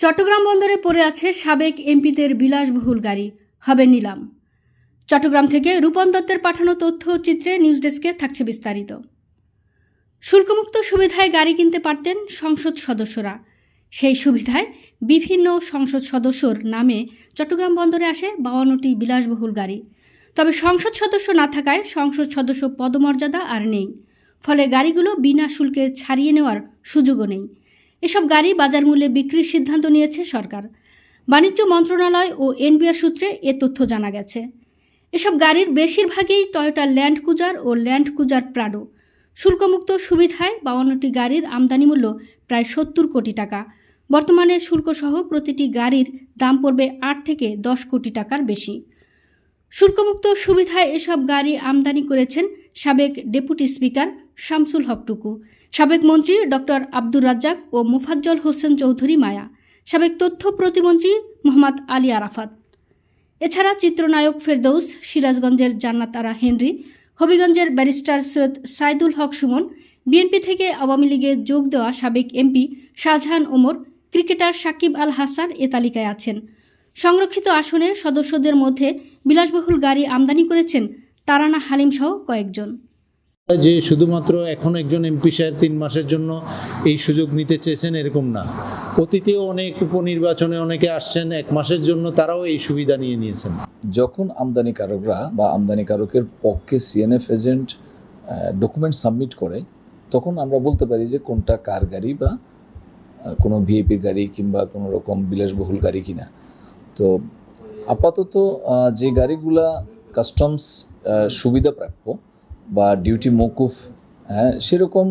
চট্টগ্রাম বন্দরে পড়ে আছে সাবেক এমপিদের বিলাসবহুল গাড়ি। হবে নিলাম। চট্টগ্রাম থেকে রূপন দত্তের পাঠানো তথ্য চিত্রে নিউজ ডেস্কে থাকছে বিস্তারিত। শুল্কমুক্ত সুবিধায় গাড়ি কিনতে পারতেন সংসদ সদস্যরা। সেই সুবিধায় বিভিন্ন সংসদ সদস্যর নামে চট্টগ্রাম বন্দরে আসে বাউান্নটি বিলাসবহুল গাড়ি। তবে সংসদ সদস্য না থাকায় সংসদ সদস্য পদমর্যাদা আর নেই। ফলে গাড়িগুলো বিনা শুল্কে ছাড়িয়ে নেওয়ার সুযোগও নেই। এসব গাড়ি বাজার মূল্যে বিক্রির সিদ্ধান্ত নিয়েছে সরকার। বাণিজ্য মন্ত্রণালয় ও এনবিআর সূত্রে এ তথ্য জানা গেছে। এসব গাড়ির বেশিরভাগই টয়োটা ল্যান্ড কুজার ও ল্যান্ড কুজার প্রাডো। শুল্কমুক্ত সুবিধায় বাউান্নটি গাড়ির আমদানি মূল্য প্রায় সত্তর কোটি টাকা। বর্তমানে শুল্কসহ প্রতিটি গাড়ির দাম পড়বে আট থেকে দশ কোটি টাকার বেশি। শুল্কমুক্ত সুবিধায় এসব গাড়ি আমদানি করেছেন সাবেক ডেপুটি স্পিকার শামসুল হক টুকু সাবেক মন্ত্রী ডক্টর আব্দুর রাজ্জাক ও মোফাজ্জল হোসেন চৌধুরী মায়া। সাবেক তথ্য প্রতিমন্ত্রী মোহাম্মদ আলী আরাফাত। এছাড়া চিত্রনায়ক ফেরদৌস, সিরাজগঞ্জের জান্নাত আরা হেনরি, হবিগঞ্জের ব্যারিস্টার সৈয়দ সাইদুল হক সুমন, বিএনপি থেকে আওয়ামী লীগে যোগ দেওয়া সাবেক এমপি শাহজাহান ওমর, ক্রিকেটার সাকিব আল হাসান এ তালিকায় আছেন। সংরক্ষিত আসনে সদস্যদের মধ্যে বিলাসবহুল গাড়ি আমদানি করেছেন তারানা হালিম সহ কয়েকজন। যে শুধুমাত্র এখন একজন এমপি সাহেব তিন মাসের জন্য এই সুযোগ নিতে চেয়েছেন এরকম না। অতীতেও অনেক উপনির্বাচনে অনেকে আসছেন এক মাসের জন্য তারাও এই সুবিধা নিয়ে নিয়েছেন। যখন আমদানিকারকরা বা আমদানিকারকের পক্ষে সিএনএফ এজেন্ট ডকুমেন্ট সাবমিট করে তখন আমরা বলতে পারি যে কোনটা কার গাড়ি বা কোনো ভিআইপির গাড়ি কিংবা কোনো রকম বিলাসবহুল গাড়ি কিনা। তো আপাতত যে গাড়িগুলা কাস্টমস সুবিধাপ্রাপ্য বা ডিউটি মৌকুফ হ্যাঁ সেরকম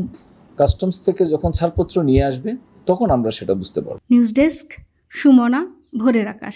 কাস্টমস থেকে যখন ছাড়পত্র নিয়ে আসবে, তখন আমরা সেটা বুঝতে পারব। নিউজ ডেস্ক সুমনা, ভোরের আকাশ।